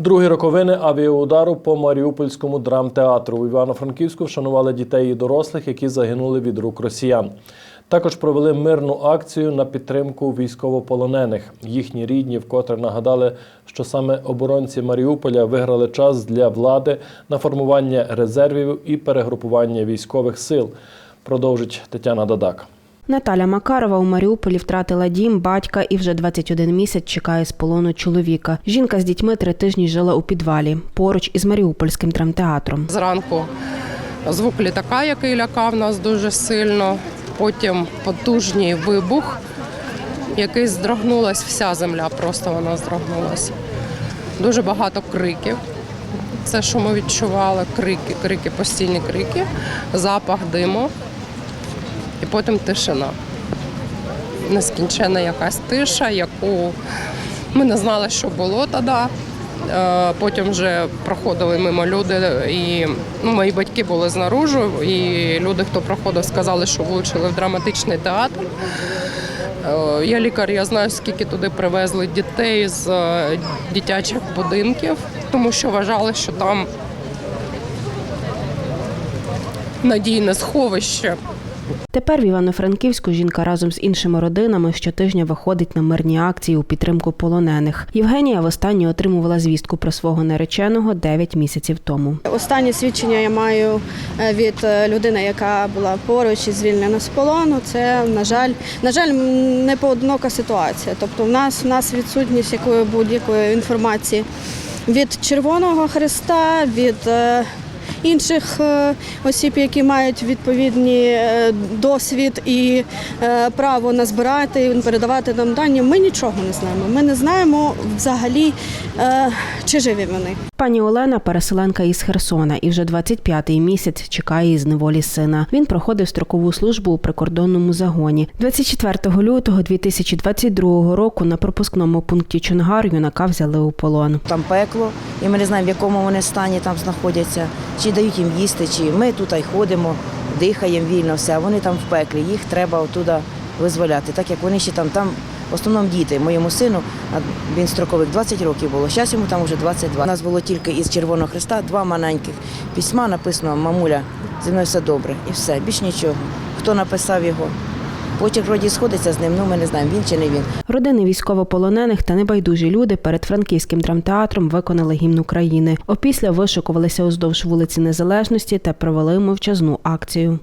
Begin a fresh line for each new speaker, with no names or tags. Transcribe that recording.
Другі роковини авіаудару по Маріупольському драмтеатру. У Івано-Франківську вшанували дітей і дорослих, які загинули від рук росіян. Також провели мирну акцію на підтримку військовополонених. Їхні рідні вкотре нагадали, що саме оборонці Маріуполя виграли час для влади на формування резервів і перегрупування військових сил. Продовжить Тетяна Дадак.
Наталя Макарова у Маріуполі втратила дім, батька і вже 21 місяць чекає з полону чоловіка. Жінка з дітьми три тижні жила у підвалі поруч із Маріупольським драмтеатром.
Зранку звук літака, який лякав нас дуже сильно. Потім потужний вибух, який здрогнулась вся земля, просто вона здрогнулася. Дуже багато криків. Це, що ми відчували, крики, крики, постійні крики, запах диму і потім тишина. Нескінчена якась тиша, яку ми не знали, що було тоді. Е, Потім вже проходили мимо люди, і ну, мої батьки були знаружи, і люди, хто проходив, сказали, що влучили в драматичний театр. Е, Я лікар, я знаю, скільки туди привезли дітей з е, дитячих будинків, тому що вважали, що там надійне сховище.
Тепер в Івано-Франківську жінка разом з іншими родинами щотижня виходить на мирні акції у підтримку полонених. Євгенія востаннє отримувала звістку про свого нареченого 9 місяців тому.
Останнє свідчення я маю е, від е, людини, яка була поруч і звільнена з полону. Це на жаль, на жаль, не поодинока ситуація. Тобто, в нас в нас відсутність якої будь-якої інформації від Червоного Христа, від е, інших е, осіб, які мають відповідні е, досвід і е, право назбирати, передавати нам дані. Ми нічого не знаємо. Ми не знаємо взагалі, чи живі вони.
Пані Олена переселенка із Херсона і вже 25-й місяць чекає із неволі сина. Він проходив строкову службу у прикордонному загоні. 24 лютого 2022 року на пропускному пункті Чонгар юнака взяли у полон.
Там пекло, і ми не знаємо, в якому вони стані там знаходяться, чи дають їм їсти, чи ми тут й ходимо, дихаємо вільно, все, а вони там в пеклі, їх треба оттуда визволяти, так як вони ще там, там в основному діти. Моєму сину, він строковик 20 років було, зараз йому там вже 22. У нас було тільки із Червоного Христа два маленьких письма, написано Мамуля, зі мною все добре. І все, більш нічого. Хто написав його? Потім вроді сходиться з ним, ну ми не знаємо, він чи не він.
Родини військовополонених та небайдужі люди перед франківським драмтеатром виконали гімн України. Опісля вишикувалися уздовж вулиці Незалежності та провели мовчазну акцію.